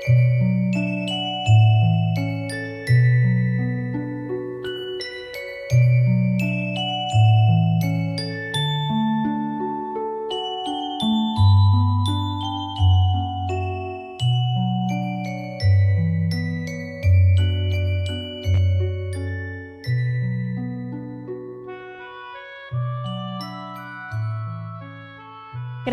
ก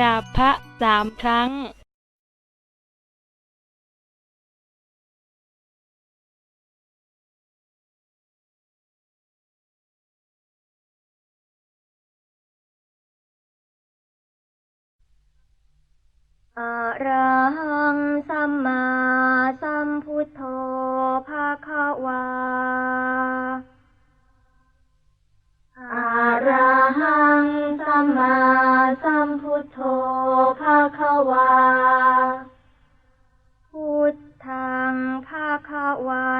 ราบพระสามครั้ง อรังสัมมาสัมพุทโธภาควาอรหังสัมมาสัมพุทโธภาควา พุทธังภาควา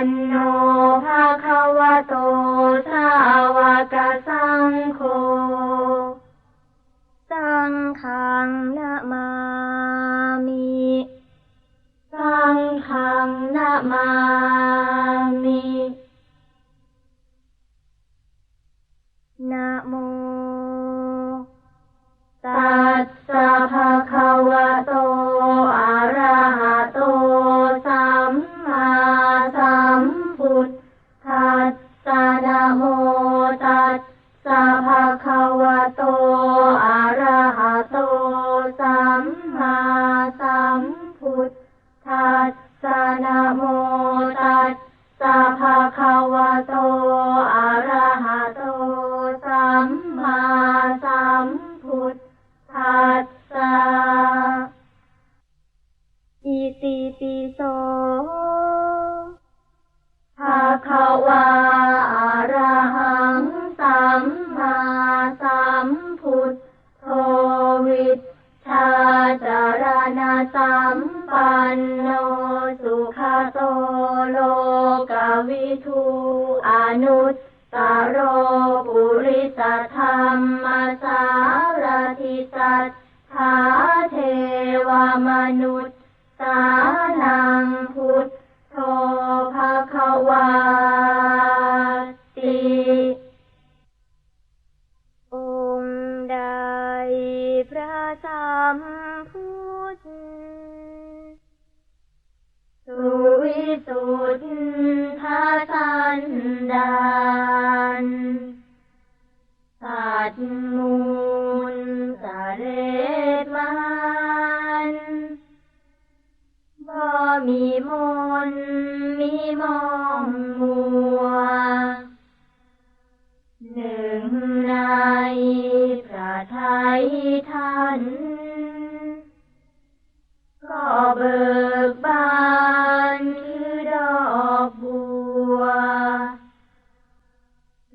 Anna. สัมพุทธัสสะนะโม โนสุขาโตโลกาวิทูอนุตตโรปุริสธรรมสารทิสัตธาเทวมนุษย์สานังผ so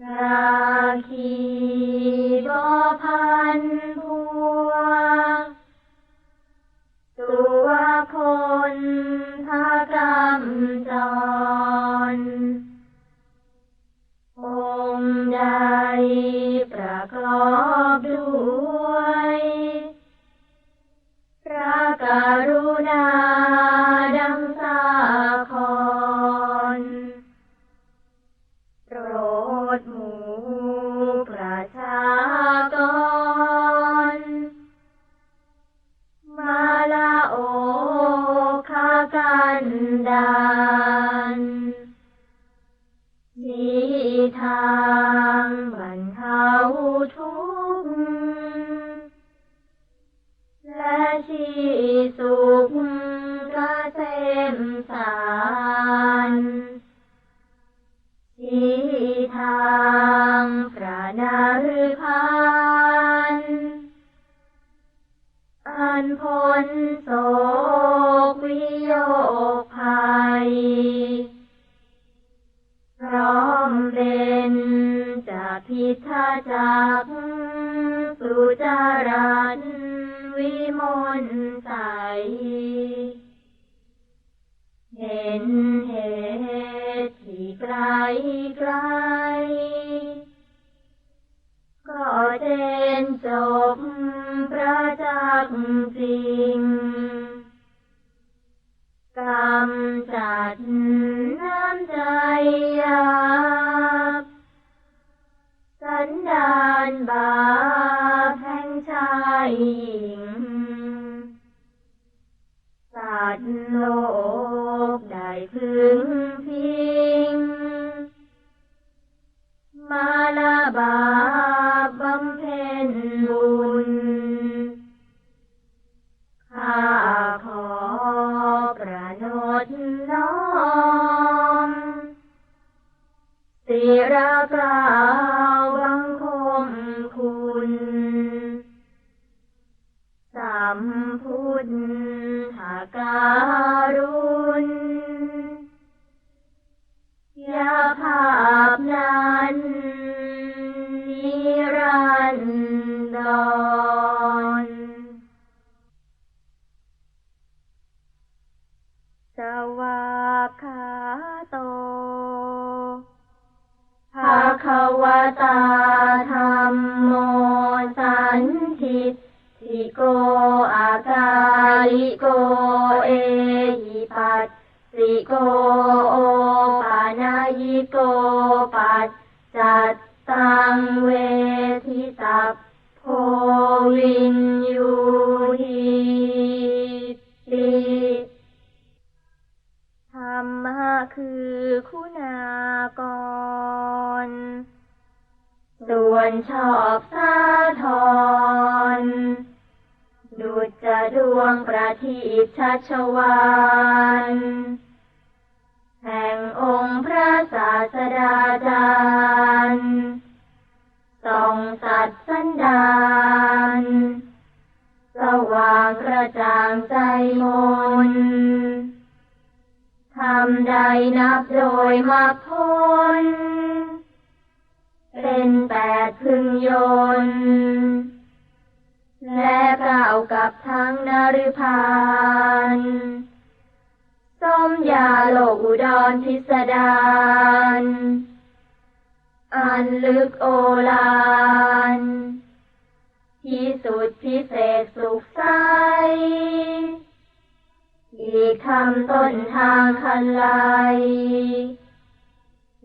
ราคีบอพันพัว ตัวคนพากรรมจร องค์ใประกอบด้วยระกรุณา พระนฤพันอันพ้นโศกวิโยภัย พร้อมเป็นจากพิทาจักสุจารันวิมลใสเห็นเหตุที่ไกลไกล ก็ สวากขาโตภาควตาธรรมโมสันทิทิโกอากาลิโกเอหิปัสสิโกโอ คือคุณากร ส่วนชอบสาธรดุจจะดวงประทีปชัชวานแห่งองค์พระศาสดาจารย์ส่องสัตว์สันดานสว่างกระจ่างใจมน ทำใดนับโดยมรรคผลเป็นแปดพึงยน และกล่าวกับทั้งนริพานสมยาโลกอุดรพิสดารอันลึกโอฬารที่สุดพิเศษสุขใส อีกคำต้นทางคันไล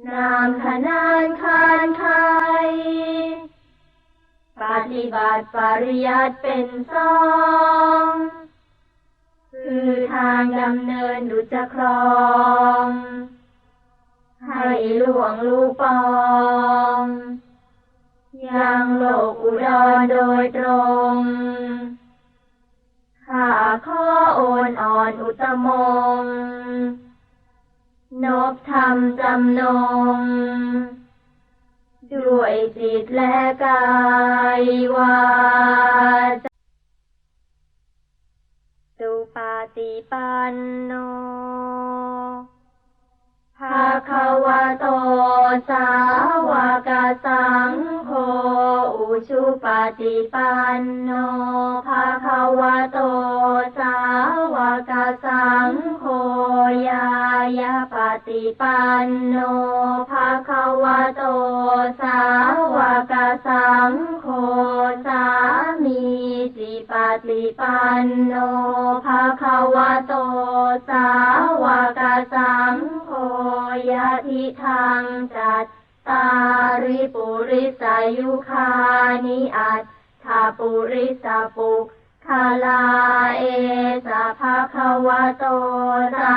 นามขนานคานไคปฏิบัติปริยัติเป็นสองคือทางดำเนินดุจคลอง ให้หลวงลูปองยังโลกอุดรโดยตรง ข้าขอโอนอ่อนอุตมง นบธรรมจำนง ด้วยจิตและกายวาจาสุปาติปันโน ชุปฏิปันโนภาควโต สาวกสังโฆยายาปฏิปันโนภาควโต สาวกสังโฆสามีจิปฏิปันโนภาควโต สาวกสังโฆยะทิทางจัต ตาริปุริสายุคานิอัตถาปุริสปุกคาลาเอสะภาควะโตสา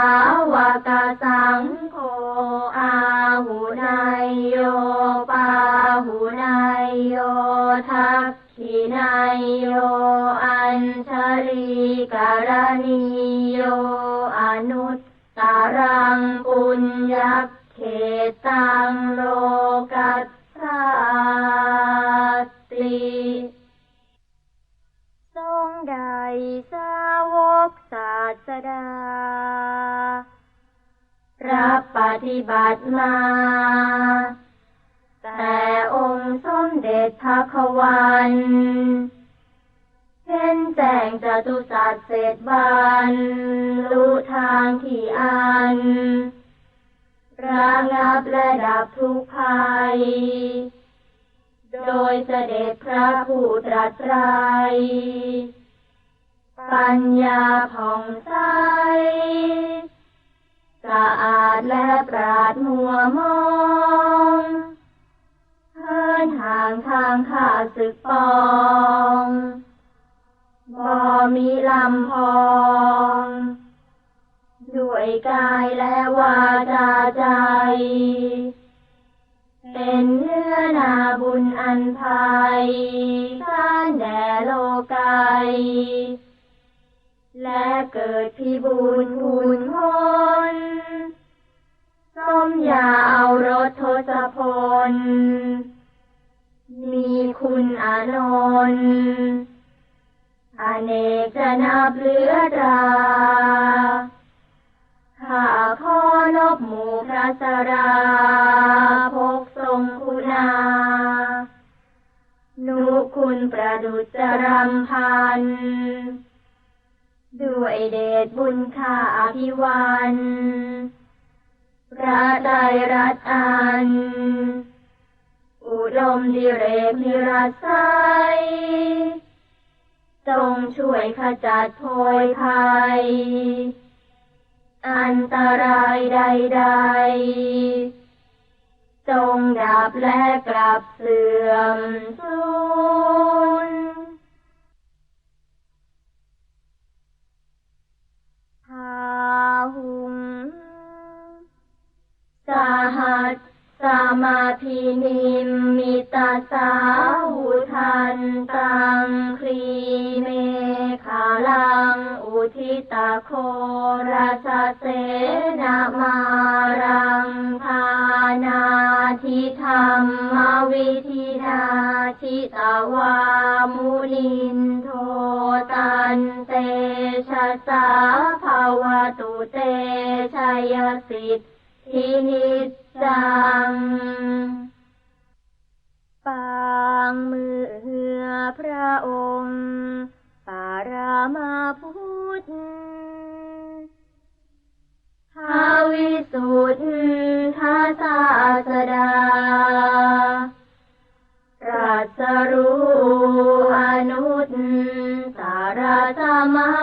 วกสังโฆอาหุนายโยปาหุนายโยทักขินายโยอัญชลีการณีโยอนุตตารังปุญญ เขตังโลกัสสาติทรงใดสาวกศาสดา รับปฏิบัติมา แต่องค์สมเด็จพระควันเห็นแจ้งจตุสัจเศษบานรู้ทางที่อัน ระงับและดับทุกภัย โดยเสด็จพระผู้ตรัสไตรปัญญาผ่องใสสะอาดและปราดมัวมองเฮินห่างทางข้าศึกปองบ่มีลำพอง ด้วยกายและวาจาใจ เป็นเนื้อนาบุญอันภัยสานแด่โลกายและเกิดพิบูรณ์พูนสมยาเอารถทศพล มีคุณอานนท์อเนกจะนับเหลือตรา สราพกทรงคุณา นุคุณประดุจรำพัน ด้วยเดชบุญข้าอภิวันพระไตรรัตน์อัน อุดมดิเรกนิรัสไซจงช่วยขจัดโพยภัย อันตรายใดๆ จงดับและกลับเสื่อมสูญพาหุงสหัส สมาธินิมมิตาสาหุทันตังคลีเมขาลัง อุทิตาโคราชเสนามารังทานาทิธรรมวิธินาชิตาวามุนินโทตันเตชะสาภาวตุเตชัยสิทธินิจ จัง ปางมือพระองค์ปารามาพุทธทาวิสุทธาศาสดารัสรู้อนุตตรสมา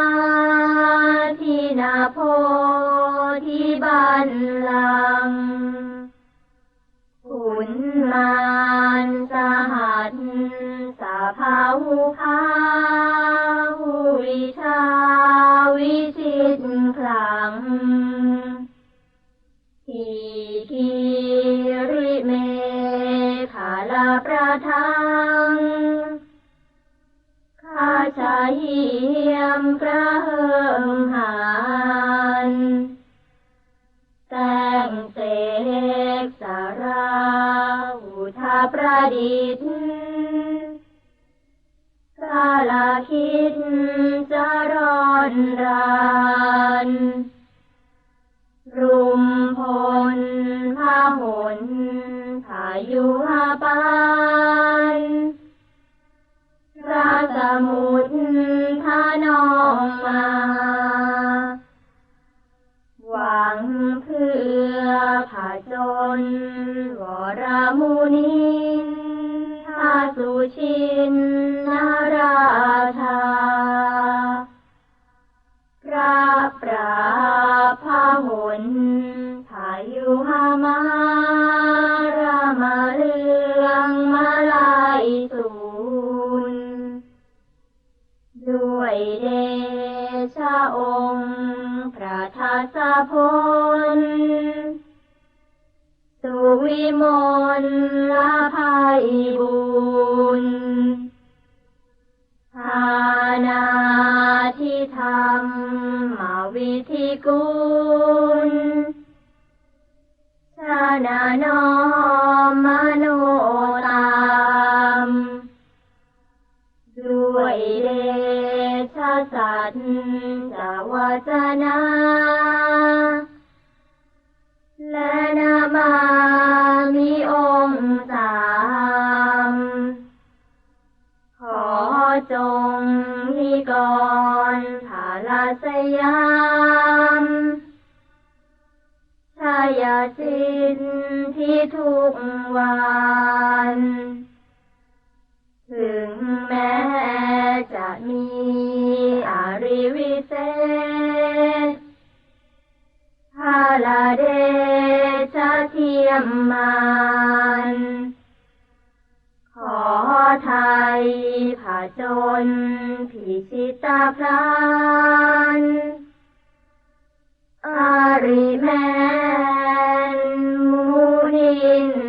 ธินาโพธิบันลัง ประทังข้าชาเหียมกระเหิมหานแต่งเสกสาราอุทาประดิษฐ์กาลาคิดจะร้อนรานรุมพลพาหน พายุห องค์พระทัสพลสุลละภัยบุญทานาที่ทำมาวิธีกุลชาณานอ สัจจะวาจนา และนามามีองค์สาม ขอจงมีกรภาลาสยามชายาสินที่ทุกวัน ทาลาเดชะเทียมมันขอไทยผาจนผีชิตาพรานอาริแมนมูนิน